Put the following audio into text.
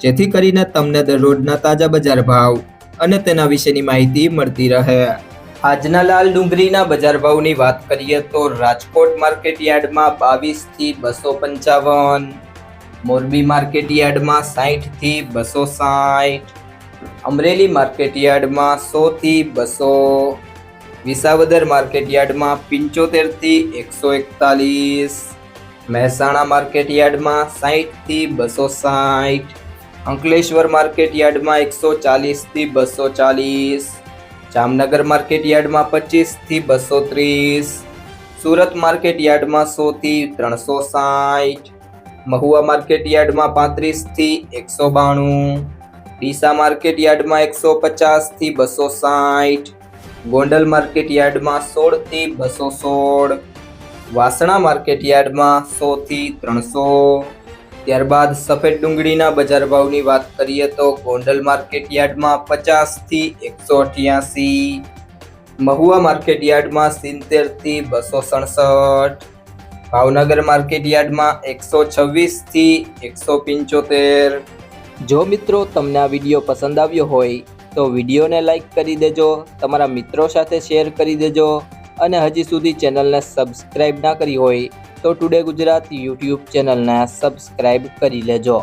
જેથી કરીને તમને દરરોજના તાજા બજાર ભાવ અને તેના વિશેની માહિતી મળતી રહે. આજના લાલ ડુંગળીના બજાર ભાવની વાત કરીએ તો રાજકોટ માર્કેટ યાર્ડમાં બાવીસથી બસો પંચાવન, મોરબી માર્કેટ યાર્ડમાં સાઠથી બસો સાઠ અમરેલી માર્કેટ યાર્ડમાં સો થી બસો, વિસાવદર માર્કેટ યાર્ડમાં પંચોતેરથી એકસો એકતાલીસ, મહેસાણા માર્કેટ યાર્ડમાં સાઠથી બસો સાઠ અંકલેશ્વર માર્કેટ યાર્ડમાં એકસો ચાલીસથી બસો ચાલીસ, જામનગર માર્કેટ યાર્ડમાં પચીસથી બસો ત્રીસ, સુરત માર્કેટ યાર્ડમાં સોથી ત્રણસો સાઠ, મહુવા માર્કેટ યાર્ડમાં પાંત્રીસથી એકસો બાણું, ડીસા માર્કેટ યાર્ડમાં એકસો પચાસથી બસો સાઠ, ગોંડલ માર્કેટ યાર્ડમાં સોળથી બસો સોળ, વાસણા માર્કેટ યાર્ડમાં સોથી ત્રણસો ત્યારબાદ સફેદ ડુંગળીના બજાર ભાવની વાત કરીએ તો ગોંડલ માર્કેટ યાર્ડમાં પચાસથી એકસો અઠ્યાસી. મહુવા માર્કેટ યાર્ડમાં સિત્તેરથી બસો સડસઠ. ભાવનગર માર્કેટ યાર્ડમાં એકસો છવ્વીસથી એકસો પંચોતેર. જો મિત્રો તમને આ વીડિયો પસંદ આવ્યો હોય, તો વિડીયોને લાઈક કરી દેજો, તમારા મિત્રો સાથે શેર કરી દેજો, અને હજી સુધી ચેનલને સબસ્ક્રાઈબ ના કરી હોય તો ટુડે ગુજરાત યુટ્યુબ ચેનલને સબસ્ક્રાઇબ કરી લેજો.